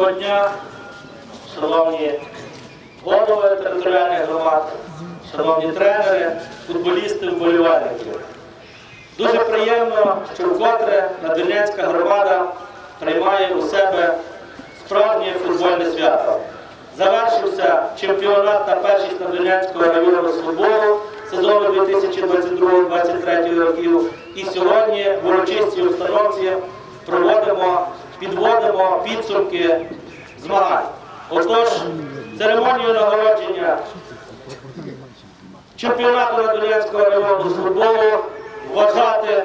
Доброго дня, шановні голови територіальних громад, шановні тренери, футболісти, вболівальники. Дуже приємно, що вкотре Надвірнянська громада приймає у себе справжнє футбольне свято. Завершився чемпіонат та першість Надвірнянського району футболу сезону 2022-2023 років. І сьогодні в урочистій установці проводимо, підводимо підсумки змагань. Отож, церемонію нагородження чемпіонату Надвірнянського району з футболу вважати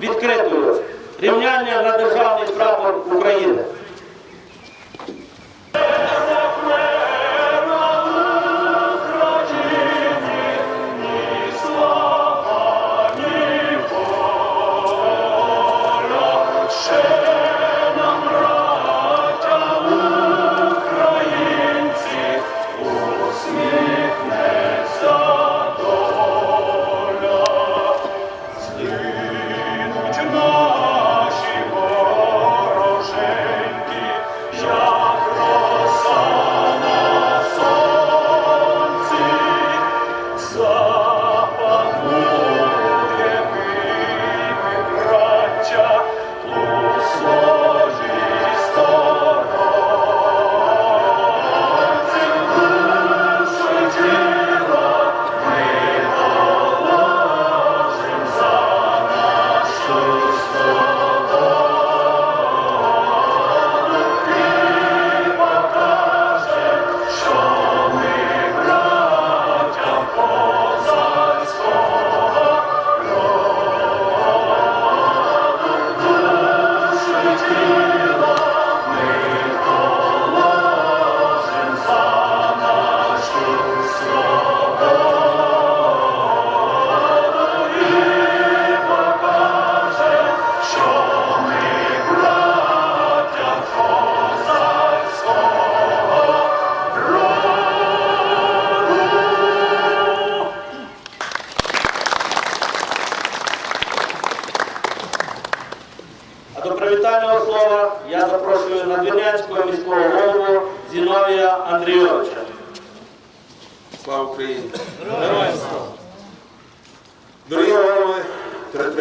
відкритою. Рівняння на державний прапор України.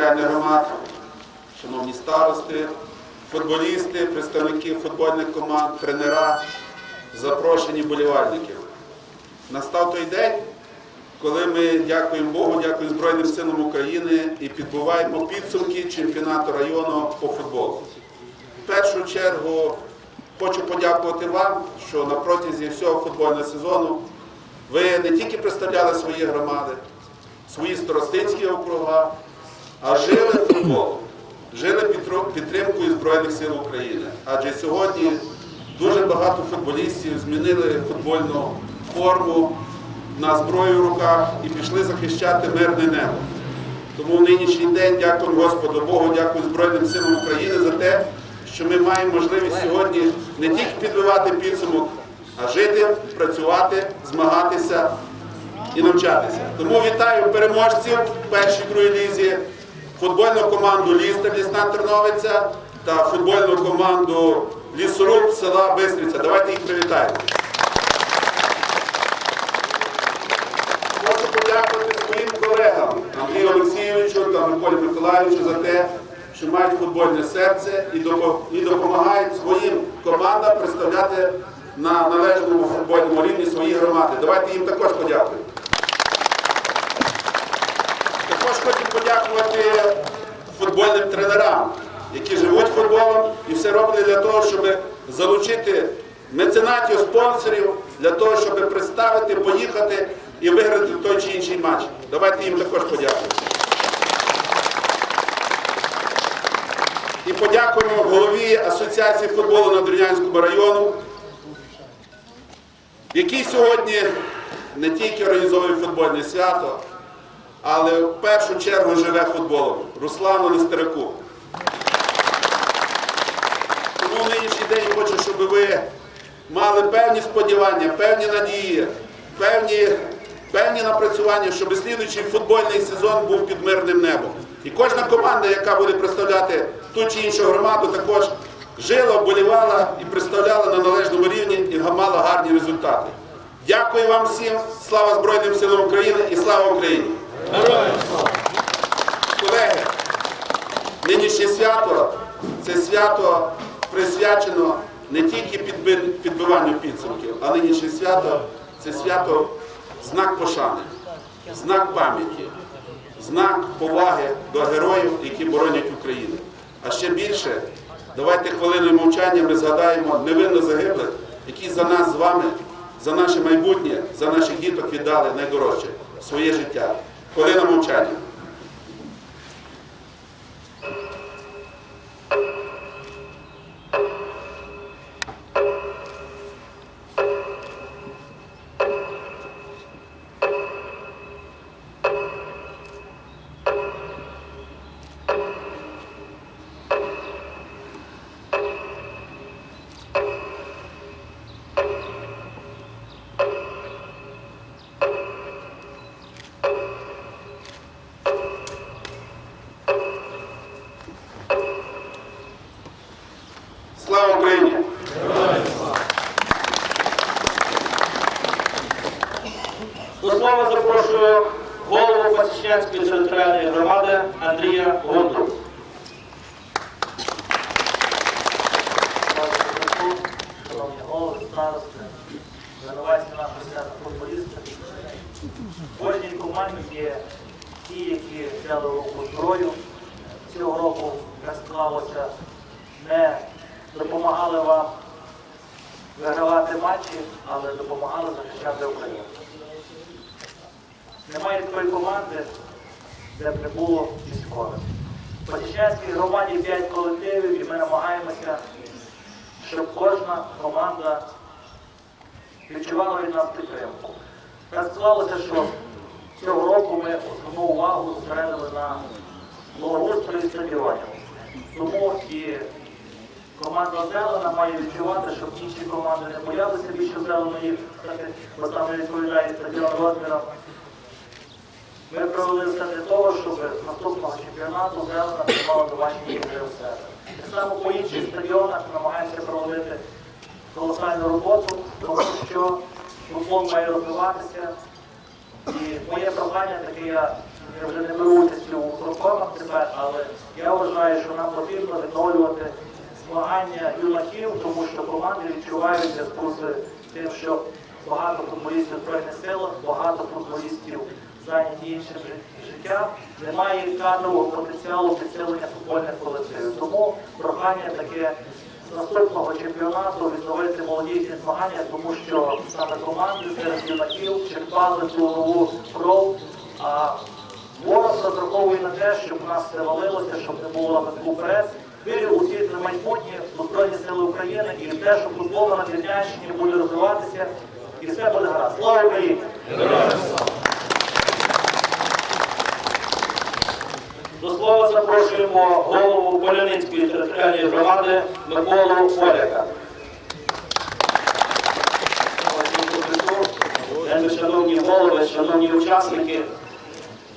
Територіальних громад, шановні старости, футболісти, представники футбольних команд, тренера, запрошені болівальники. Настав той день, коли ми дякуємо Богу, дякуємо Збройним силам України і підбуваємо підсумки чемпіонату району по футболу. В першу чергу хочу подякувати вам, що на протязі всього футбольного сезону ви не тільки представляли свої громади, свої старостинські округа, а жили футболом, жили підтримкою Збройних сил України. Адже сьогодні дуже багато футболістів змінили футбольну форму на зброю в руках і пішли захищати мирне небо. Тому в нинішній день дякуємо Господу Богу, дякую Збройним силам України за те, що ми маємо можливість сьогодні не тільки підбивати підсумок, а жити, працювати, змагатися і навчатися. Тому вітаю переможців першій другій лізі, футбольну команду Лістер Лісна Терновиця та футбольну команду Лісоруб села Бистриця. Давайте їх привітаємо. Хочу подякувати своїм колегам Андрію Олексійовичу та Миколі Миколаївичу за те, що мають футбольне серце і допомагають своїм командам представляти на належному футбольному рівні свої громади. Давайте їм також подякуємо. Також хочу подякувати футбольним тренерам, які живуть футболом і все роблять для того, щоб залучити меценатів, спонсорів, для того, щоб представити, поїхати і виграти той чи інший матч. Давайте їм також подякуємо. І подякуємо голові Асоціації футболу Надвірнянського району, який сьогодні не тільки організовує футбольне свято, але в першу чергу живе футболом. Руслану Нестерику. Тому в нинішній день хочу, щоб ви мали певні сподівання, певні надії, певні, певні напрацювання, щоб слідуючий футбольний сезон був під мирним небом. І кожна команда, яка буде представляти ту чи іншу громаду, також жила, вболівала і представляла на належному рівні і мала гарні результати. Дякую вам всім, слава Збройним силам України і слава Україні! Колеги, нинішнє свято це свято присвячено не тільки підбиванню підсумків, а нинішнє свято це свято знак пошани, знак пам'яті, знак поваги до героїв, які боронять Україну. А ще більше, давайте хвилиною мовчання ми згадаємо невинно загиблих, які за нас з вами, за наше майбутнє, за наших діток віддали найдорожче своє життя. Хвилина мовчання. Слава Україні! До слова запрошую голову Пасічнянської територіальної громади Андрія Гонду. Шановні голови, старости, винуватці нашого свята футболісти. В кожній команді є ті, які взяли в руку зброю. Цього року як склалося, не допомагали вам вигравати матчі, але допомагали захищати Україну. Немає такої команди, де б не було військових. В Пасічнянській громаді 5 колективів, і ми намагаємося щоб кожна команда від нас підтримку. Так склалося, що цього року ми основну увагу зосередили на благоустрої стадіонів. Тому і команда Зелена має відчувати, щоб інші команди не боялися більше зеленої, бо там не відповідає стадіон розміром. Ми провели все для того, щоб з наступного чемпіонату Зелена приймала домашні ігри у себе. Так само по інших стадіонах намагаємося проводити колосальну роботу, тому що футбол має розвиватися. І моє прохання таке, я, я вже не беру участь у проформах тепер, але я вважаю, що нам потрібно відновлювати змагання юнаків, тому що команди відчувають зв'язку з тим, що багато футболістів в Збройних силах, багато футболістів зайняті іншим життям, немає кадрового потенціалу підсилення футбольних колективів. Тому прохання таке наступного чемпіонату відновити молодіжні змагання, тому що саме команди серед юнаків черпали цю нову кров. А ворог розраховує на те, щоб у нас все валилося, щоб не було метку вперед. Вірю у світле майбутнє, Збройні Сили України і в те, що футбол на Дернянщині буде розвиватися і все буде гаразд. Слава Україні! До слова запрошуємо голову Поляницької територіальної громади Миколу Поляка. Шановні голови, шановні учасники,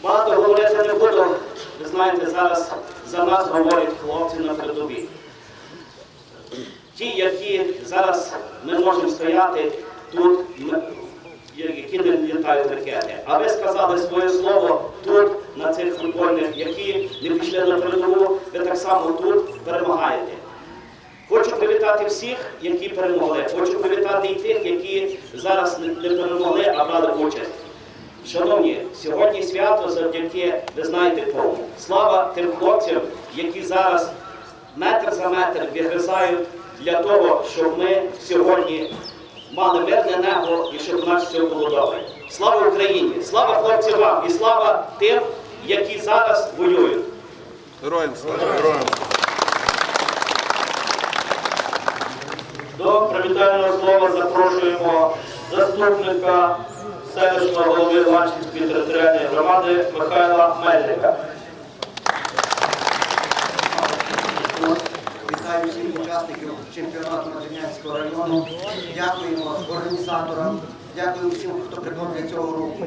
багато говорити не буду. Ви знаєте, зараз за нас говорять хлопці на передовій. Ті, які зараз ми можемо стояти тут, які не літають ракети. А ви сказали своє слово тут, на цих футбольних, які не пішли на передову, ви так само тут перемагаєте. Хочу привітати всіх, які перемогли. Хочу привітати і тих, які зараз не перемогли, а брали участь. Шановні, сьогодні свято завдяки, ви знаєте кому. Слава тим хлопцям, які зараз метр за метр відгризають для того, щоб ми сьогодні мали мирне небо і щоб у нас все було добре. Слава Україні! Слава хлопцям вам і слава тим, які зараз воюють. Героям слава! До привітального слова запрошуємо заступника селищного голови Ланчинської територіальної громади Михайла Мельника. Вітаю всіх учасників чемпіонату Надвірнянського району. Дякуємо організаторам, дякуємо всім, хто приклав для цього року.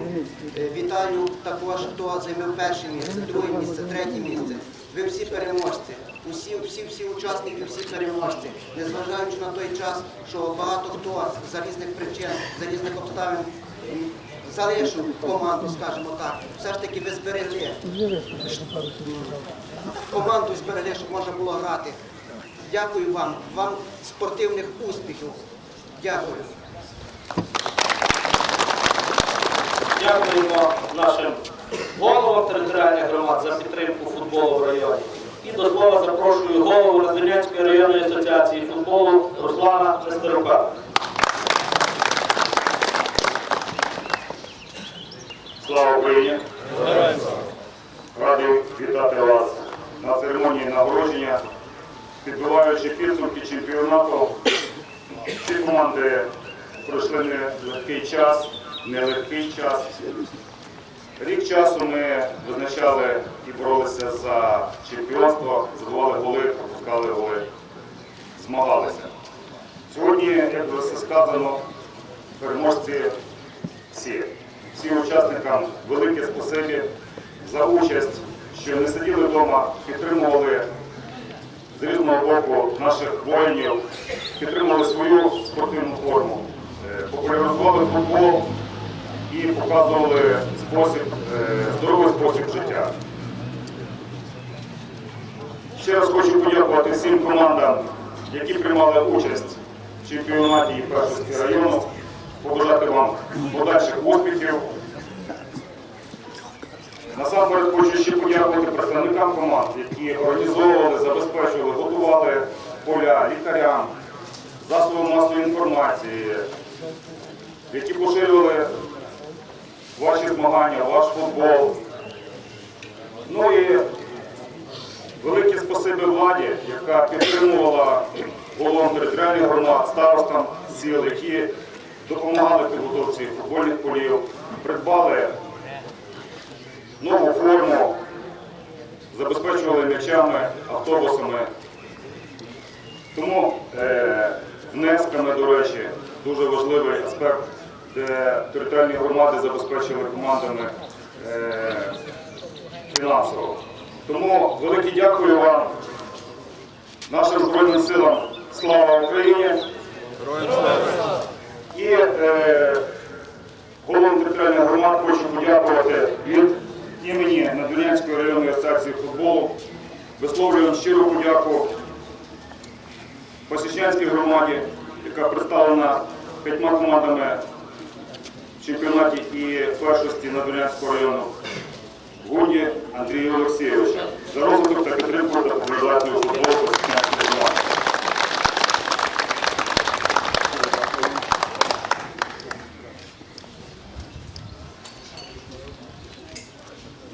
Е, Вітаю також, хто займав перше місце, друге місце, третє місце. Ви всі переможці. усі, всі, всі учасники, всі переможці, незважаючи на той час, що багато хто за різних причин, за різних обставин залишив команду, скажімо так, все ж таки ви зберегли. Команду зберегли, щоб можна було грати. Дякую вам, вам спортивних успіхів. Дякую. Дякуємо нашим головам територіальних громад за підтримку футболу в районі. І до слова запрошую голову Надвірнянської районної асоціації футболу Руслана Нестерука. Слава Україні! Радий вітати вас на церемонії нагородження, підбиваючи підсумки чемпіонату. Всі команди пройшли нелегкий час, нелегкий час. Рік часу ми визначали і боролися за чемпіонство, забивали голи, пропускали голи, змагалися. Сьогодні, як вже все сказано, переможці всі. Всім учасникам велике спасибі за участь, що не сиділи вдома, підтримували з різного боку наших воїнів, підтримували свою спортивну форму, е, популяризували футбол і показували спосіб, е, здоровий спосіб життя. Ще раз хочу подякувати всім командам, які приймали участь в чемпіонаті першості району. Побажати вам подальших успіхів. Насамперед хочу ще подякувати представникам команд, які організовували, забезпечували, готували поля лікарям, засобам масової інформації, які поширювали ваші змагання, ваш футбол. Ну і Велике спасибі владі, яка підтримувала головам територіальних громад, старостам сіл, які допомагали підготовці футбольних полів, придбали нову форму, забезпечували м'ячами, автобусами. Тому е, внесками, до речі, дуже важливий аспект, де територіальні громади забезпечили командами е, фінансово. Тому велике дякую вам, нашим Збройним силам. Слава Україні! І е, головам територіальних громад хочу подякувати від імені Надвірнянської районної асоціації футболу. Висловлюємо щиру подяку Пасічнянській громаді, яка представлена п'ятьма командами чемпіонаті і першості Надвірнянського району. Гунді Андрію Олексійовича за розвиток та підтримку та популяризацію футболу Пасічнянської громади.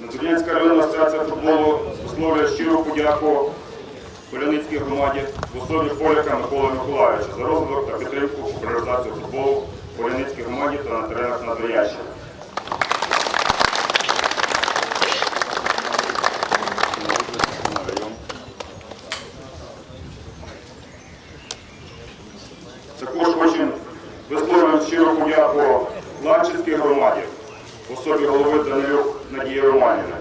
Надвірнянська районна асоціація футболу висловлює щиру подяку Поляницькій громаді в особі Поляка Миколи Миколаївича за розвиток та підтримку популяризацію футболу Поляницькій громаді та на теренах Надвірнянщини. Також хочу висловлювати щиру подяку Ланчинській громаді в особі голови Данилюк Надії Романівни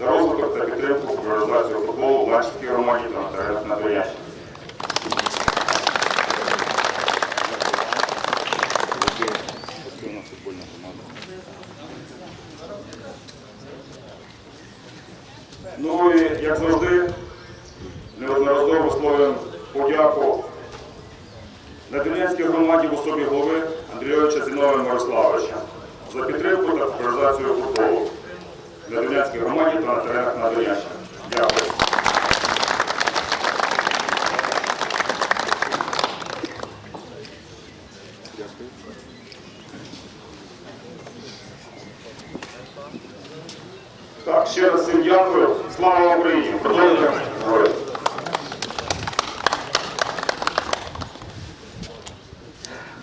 за розвиток та підтримку популяризацію футболу в Ланчинській громаді та на теренах Надвірнянщини. Ну і як завжди, неодноразово висловлюємо подяку Надвірнянській громаді в особі голови Андрійовича Зіновия Мирославовича за підтримку та популяризацію футболу в Надвірнянській громаді Дякую. Так, ще раз всім дякую. Слава Україні! Продовжуємо говорити.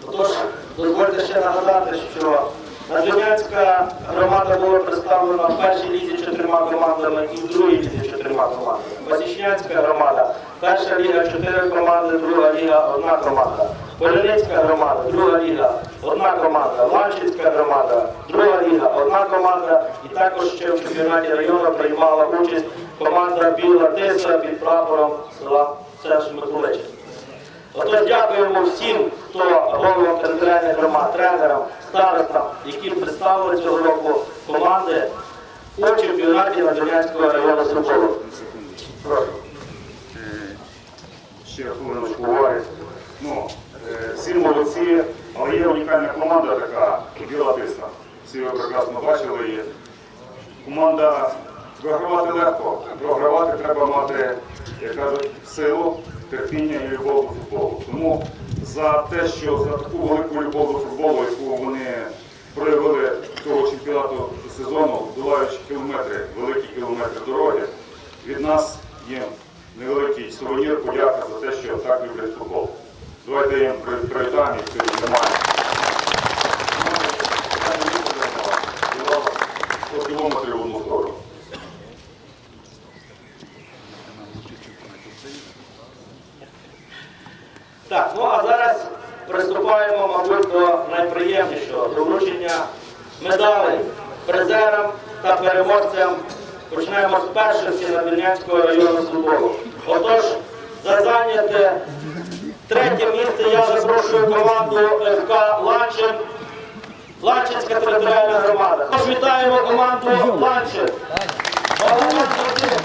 Отож, дозвольте ще нагадати, що Надвірнянська громада була представлена в першій лізі чотирма командами і в другій лізі чотирма командами. Пасічнянська громада, перша ліга чотири команди, друга ліга одна команда. Поляницька громада, друга ліга, одна команда. Ланчинська громада, друга ліга, одна команда. І також ще в чемпіонаті району приймала участь команда під прапором села Серж Миколичин. Отож, дякуємо всім, хто головам територіальних громад, тренерам, старостам, які представили цього року команди у чемпіонаті Надвірнянського району футболу. Прошу. Ще хвилиночку уваги. Ну, е, всі молодці, але є унікальна команда така, Біла Тисна. Всі ви прекрасно бачили її. Команда вигравати легко, програвати треба мати, як кажуть, силу, терпіння і любов до футболу. Тому за те, що за таку велику любов до футболу, яку вони проявили цього чемпіонату сезону, долаючи кілометри, великі кілометри дороги, від нас є невеликий сувенір, подяка за те, що так люблять футбол. Давайте їм при- привітаємо, їх немає. По кілометрів в Так, ну а зараз приступаємо, мабуть, до найприємнішого до вручення медалей призерам та переможцям. Почнемо з першості Надвірнянського району футболу. Отож, за зайняте третє місце я запрошую команду ФК Ланчин. Ланчинська територіальна громада. Тож вітаємо команду Ланчин. Головний Вадим,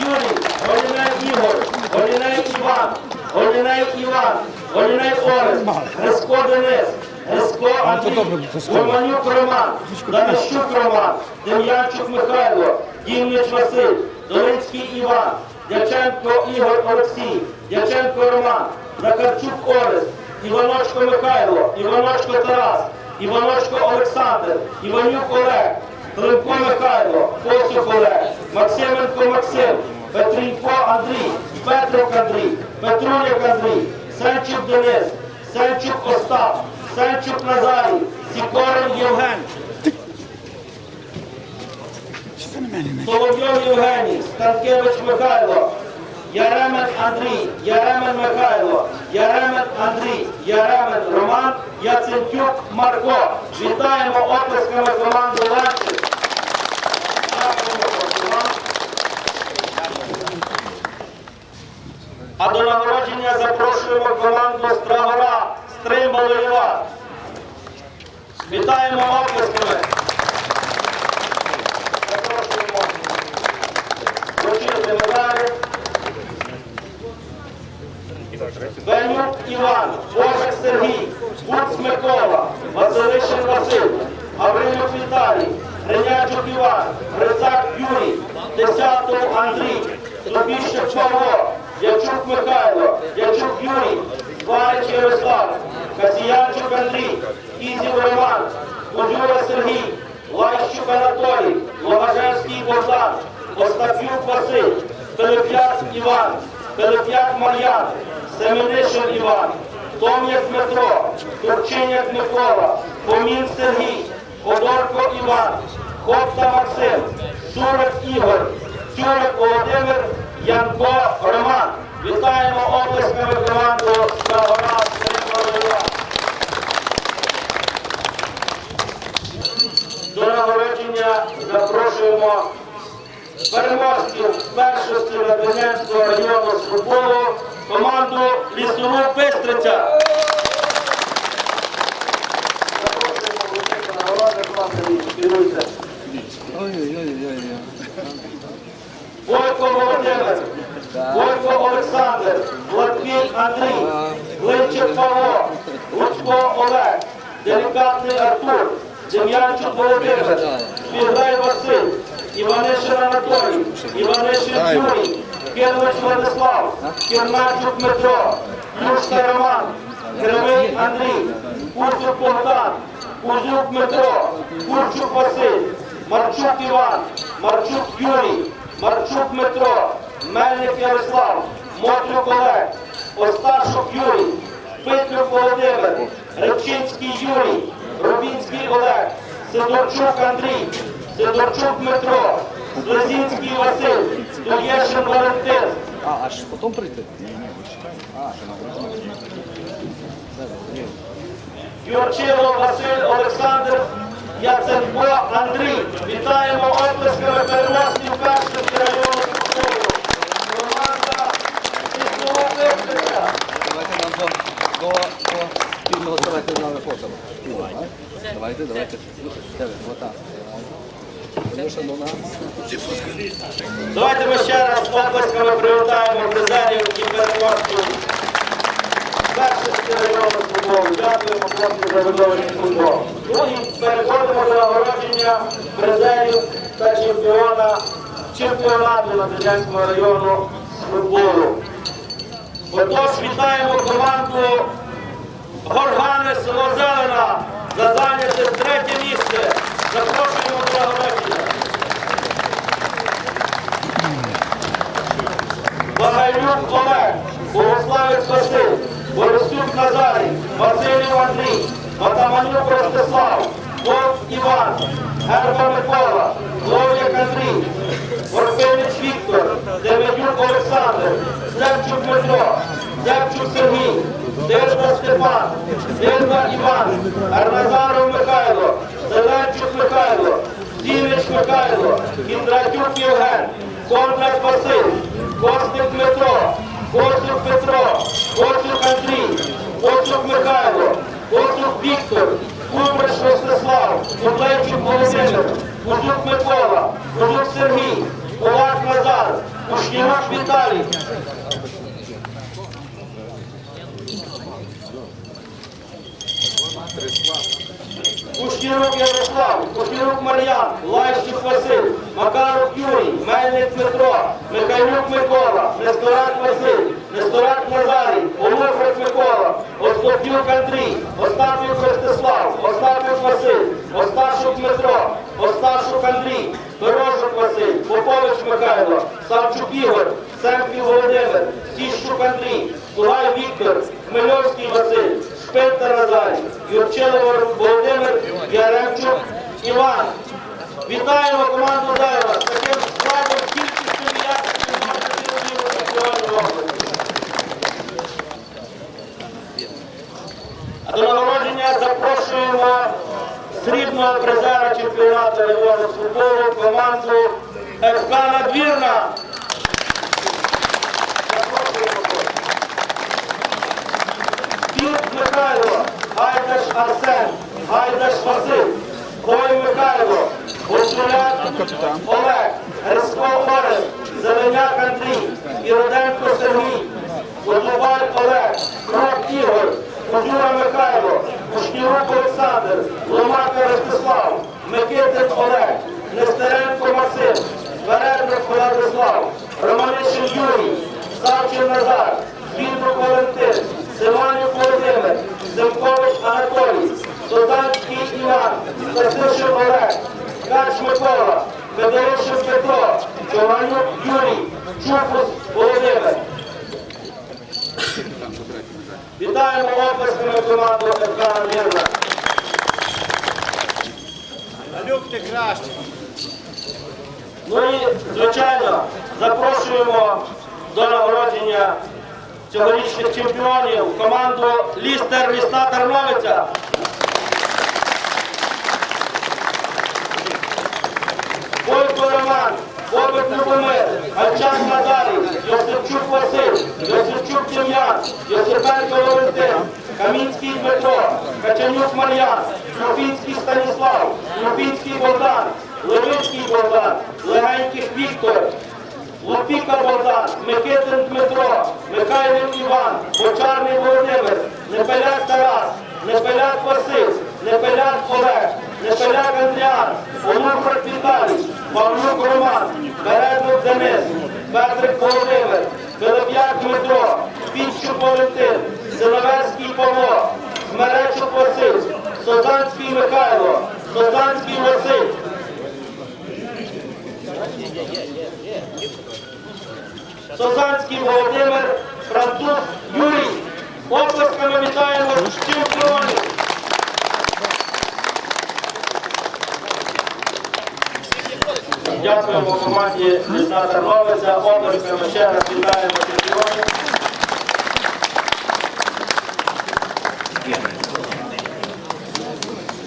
Юрій, Голіней Ігор, Голіней Іван, Голіней Іван, Голіней Орест, Гриско Денис, Гриско Андрій, Гурманюк Роман, Данищук Роман, Дем'янчук Михайло, Дівнич Василь, Долинський Іван, Дяченко Ігор Олексій, Дяченко Роман, Захарчук Орест, Іваночко Михайло, Іваночко Тарас, Іваночко Олександр, Іванюк Олег, Климко Михайло, Косюк Олег, Максименко Максим, Петренько Андрій, Петрук Андрій, Петруляк Андрій, Сенчук Денис, Сенчук Остап, Сенчук Назарій, Сікорин Євген. Соловйов Євгеній, Станкевич Михайло, Яремен Андрій, Яремен Михайло, Яремен Андрій, Яремен Роман, Яцентюк Марко. Вітаємо оплесками команду Ланчик. Дякуємо, Роман. А до нагородження запрошуємо команду Страгора Стримбало Іван. Вітаємо оплесками. Запрошуємо вручити медалі. Бенюк Іван, Божик Сергій, Буц Микола, Василишин Василь, Гаврилюк Віталій, Гринячук Іван, Грицак Юрій, Десятов Андрій, Добіщик Павло, Дячук Михайло, Дячук Юрій, Зварич Ярослав, Касіянчук Андрій, Кізів Роман, Кузюра Сергій, Лайщук Анатолій, Логажевський Богдан, Остапюк Василь, Пилип'як Іван, Пилип'як Мар'ян, Семенишин Іван, Том'як Дмитро, Турчиняк Микола, Помін Сергій, Ходорко Іван, Хопта Максим, Сурик Ігор, Тюрик Володимир, Янко Роман. Вітаємо обласками команду Ставора Сергія. До нагородження запрошуємо переможців першості Надвірнянського району з футболу команду Лісову Бистриця. Запрошуємо нагороди, будь ласка, керуйте. Бойко Володимир, Бойко Олександр, Гладкий Андрій, Глинчик Павло, Луцько Олег, Делікатний Артур, Дем'янчук Володимир, Швіграй Василь, Іванишин Анатолій, Іванишин Юрій, Кирвич Владислав, Кірначук Дмитро, Юшка Роман, Кривий Андрій, Курчук Богдан, Кузюк Дмитро, Курчук Василь, Марчук Іван, Марчук Юрій, Марчук Дмитро, Мельник Ярослав, Мотрюк Олег, Осташук Юрій, Петлюк Володимир, Рибчинський Юрій, Рубінський Олег, Сидорчук Андрій, Сидорчук Дмитро, Слезінський Василь, Тулєшин Валентин, А, аж потім прийти? Юрчило Василь Олександр, Яценко Андрій. Вітаємо оплесками переможців першості району спокою. Команда міського. Давайте нам до спільного давайте з нами фото. Давайте, давайте. Давайте ми ще раз оплесками привітаємо призерів і переможців першості району футболу. Дякуємо хлопці за видовищний футбол. Ну переходимо до нагородження призерів та чемпіона чемпіонату Надвірнянського району футболу. Отож, вітаємо команду Горгани село Зелена за зайняте третє місце. Запрошуємо до нагородження. Багайлюк Олег, Богославець Василь, Борисюк Назарій, Василів Андрій, Атаманюк Ростислав, Вовк Іван, Герба Микола, Лов'як Андрій, Орпинич Віктор, Демидюк Олександр, Зевчук Дмитро, Зевчук Сергій, Дирба Степан, Дирба Іван, Арназаров Михайло, Зеленчук Михайло, Діміч Михайло, Кіндратюк Євген, Кондрат Василь, Костик Дмитро, Косюк Петро, Косюк Андрій, Косюк Михайло, Косюк Віктор, Кумрич Ростислав, Кудлейчук Володимир, Кузюк Микола, Кузюк Сергій, Полак Назар, Кушнірок Віталій. Кушнірок Ярослав, Кушнірок Мар'ян, Лайщик Василь, Макаров Юрій, Мельник Дмитро, Михайлюк Микола, Несторак Василь, Несторак Назарій, Олуфрик Микола, Остапюк Андрій, Остапюк Ростислав, Остапюк Василь, Осташук Дмитро, Осташук Андрій, Дорожук Василь, Попович Михайло, Савчук Ігор, Семків Володимир, Сіщук Андрій, Сугай Віктор, Хмельовський Василь, Шпинта Назарій, Юрчилов Володимир, Яремчук Іван. Вітаємо команду Зайва з таким складом кількістю якістю національної області. До нагородження запрошуємо срібного призера чемпіонату району з футболу команду ФК Надвірна. Запрошуємо. Білк Михайло, Гайдаш Арсен, Гайдаш Василь, Ой Михайло, Гуцуляк Олег, Грицько Орес, Зеленяк Андрій, Іроденко Сергій, Козубаль Олег, Крок Ігор, Козюра Михайло, Кушнірук Олександр, Ломака Ростислав, Микитин Олег, Нестеренко Максим, Вередник Владислав, Романишин Юрій, Савчин Назар, Вінтрук Валентин, Симонюк Володимир, Семкович Анатолій, Созанський Іван, Стасишин Олег, Ткач Микола, Федоришин Петро, Чованюк Юрій, Чупус Володимир. Вітаємо оплесками команду ФК Надвірна. Люк, ти краще. Ну і, звичайно, запрошуємо до нагородження цьогорічних чемпіонів команду Лістер міста Терновиця. Бойко Роман, Бобик Любомир, Гальчак Назарій, Йосипчук Василь, Йосипчук Тім'ян, Йосипенко Валентин, Камінський Дмитро, Качанюк Мар'ян, Люфінський Станіслав, Люфінський Богдан, Левицький Богдан, Легеньких Віктор, Лопіка Богдан, Микитин Дмитро, Михайлів Іван, Бочарний Володимир, Непеляк Тарас, Непеляк Василь, Непеляк Олег, Непеляк Андріан, Онуфрик Віталій, Павлюк Роман, Березник Денис, Петрик Володимир, Пилип'як Дмитро, Пінчук Валентин, Силаверський Павло, Смеречук Василь, Созанський Михайло, Созанський Василь, Созанський Володимир, француз Юрій. Оплесками вітаємо чемпіонів. Дякуємо команді Лісна Терновиця. Оплесками ще раз вітаємо чемпіонів.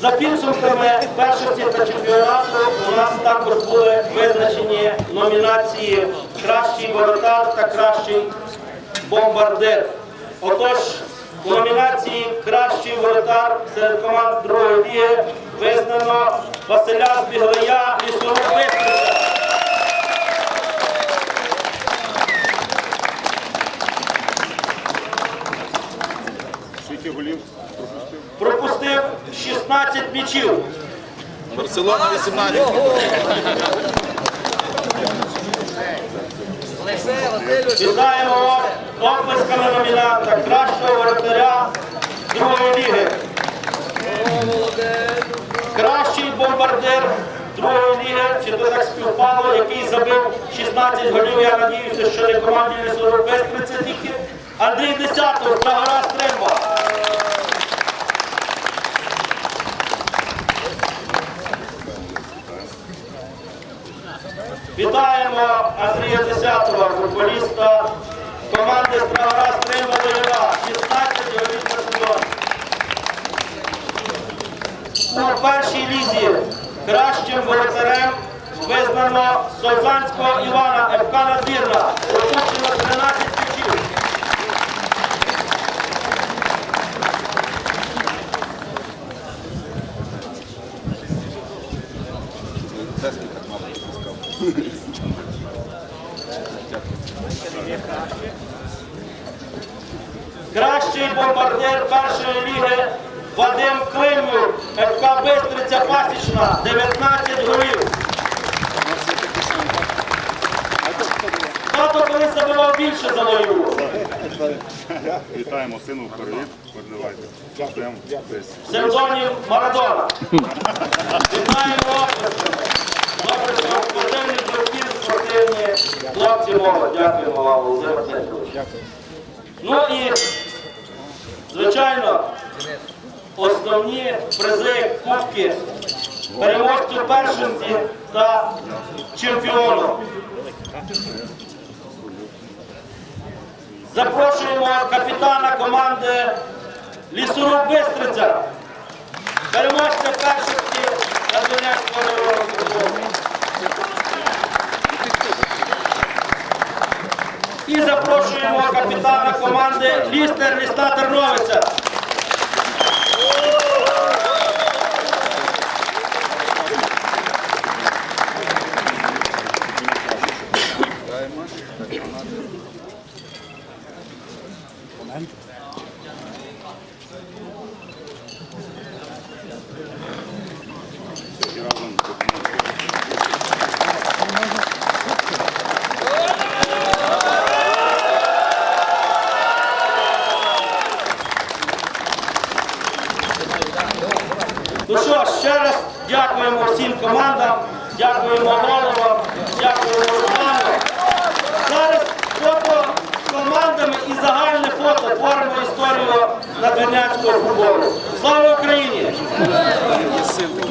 За підсумками першості та чемпіонату у нас також були визначені номінації Кращий воротар та кращий бомбардир. Отож, у номінації Кращий воротар серед команд другої ліги визнано Василя. Скільки голів пропустив? Пропустив 16 м'ячів. Барселона 18. Вітаємо оплесками номінанта кращого воротаря другої ліги. Кращий бомбардир другої ліги, чи то так співпало, який забив 16 голів. Я надіюся, що не команді лісового Бестриця тільки. Андрій Десятов, Загора Стримба. Вітаємо Андрія Десятова, футболіста команди Страгора Стримба Дольова. 16 голів сезон. У першій лізі кращим волонтерем визнано Солзанського Івана ФК Надвірна. Кращий бомбардир першої ліги Вадим Климюк, ФК Бистриця Пасічна, 19 голів. Тато колись забивав більше за мою. Вітаємо сину привіт. Передавайте. Псевдонім Марадона. Вітаємо. Добре, що спортивні зробки, спортивні хлопці молодь. Дякуємо вам, Володимир Дмитрович. Ну і, звичайно, основні призи кубки переможцю першості та чемпіону. Запрошуємо капітана команди Лісоруб Бистриця, переможця першості на Донецького району І запрошуємо капітана команди Лістер Ліста Терновиця.